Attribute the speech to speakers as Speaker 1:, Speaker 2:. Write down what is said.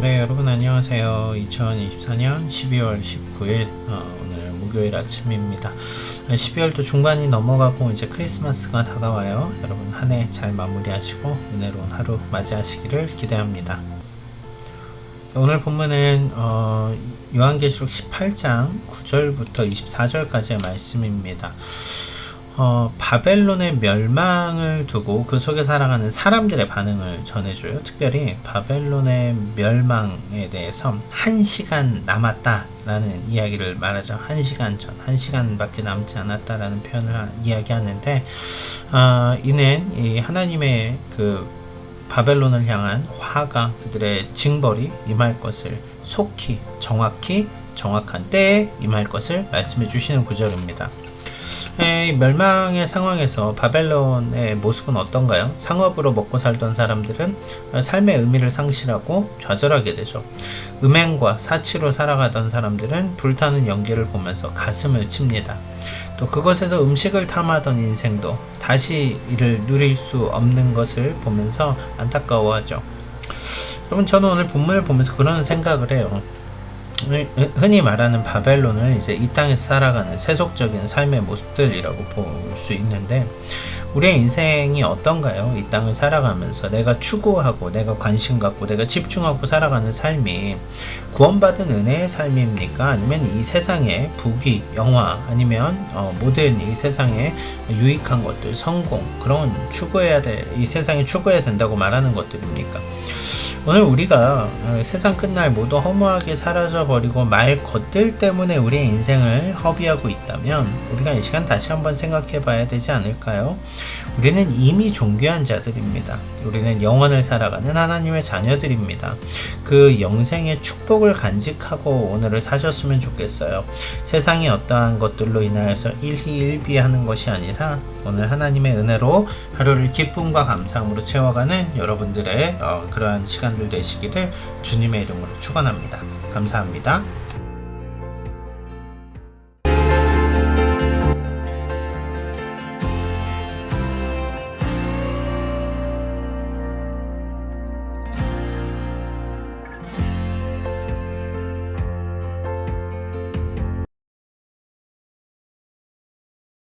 Speaker 1: 네, 여러분 안녕하세요. 2024년 12월 19일 어, 오늘 목요일 아침입니다. 12월도 중반이 넘어가고 이제 크리스마스가 다가와요. 여러분 한 해 잘 마무리하시고 은혜로운 하루 맞이하시기를 기대합니다. 오늘 본문은 어, 요한계시록 18장 9절부터 24절까지의 말씀입니다. 어, 바벨론의 멸망을 두고 그 속에 살아가는 사람들의 반응을 전해줘요. 특별히 바벨론의 멸망에 대해서 한 시간 남았다라는 이야기를 말하죠. 한 시간 전, 한 시간밖에 남지 않았다라는 표현을 하- 이야기하는데, 아, 이는 이 하나님의 그 바벨론을 향한 화가 그들의 징벌이 임할 것을 속히 정확히 정확한 때에 임할 것을 말씀해 주시는 구절입니다. 멸망의 상황에서 바벨론의 모습은 어떤가요? 상업으로 먹고 살던 사람들은 삶의 의미를 상실하고 좌절하게 되죠. 음행과 사치로 살아가던 사람들은 불타는 연기를 보면서 가슴을 칩니다. 또 그것에서 음식을 탐하던 인생도 다시 이를 누릴 수 없는 것을 보면서 안타까워하죠. 여러분 저는 오늘 본문을 보면서 그런 생각을 해요. 흔- 흔히 말하는 바벨론을 이제 이 땅에서 살아가는 세속적인 삶의 모습들이라고 볼 수 있는데 우리의 인생이 어떤가요? 이 땅을 살아가면서 내가 추구하고 내가 관심 갖고 내가 집중하고 살아가는 삶이 구원받은 은혜의 삶입니까? 아니면 이 세상의 부귀, 영화 아니면 어, 모든 이 세상의 유익한 것들, 성공 그런 추구해야 돼, 이 세상에 추구해야 된다고 말하는 것들입니까? 오늘 우리가 어, 세상 끝날 모두 허무하게 사라져 버리고 말 것들 때문에 우리의 인생을 허비하고 있다면 우리가 이 시간 다시 한번 생각해 봐야 되지 않을까요? 우리는 이미 존귀한 자들입니다. 우리는 영원을 살아가는 하나님의 자녀들입니다. 그 영생의 축복을 간직하고 오늘을 사셨으면 좋겠어요. 세상이 어떠한 것들로 인하여서 일희일비하는 것이 아니라 오늘 하나님의 은혜로 하루를 기쁨과 감사함으로 채워가는 여러분들의 어, 그러한 시간들 되시기를 주님의 이름으로 축원합니다. 감사합니다. 它。